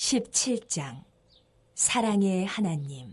17장. 사랑의 하나님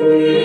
Thank you.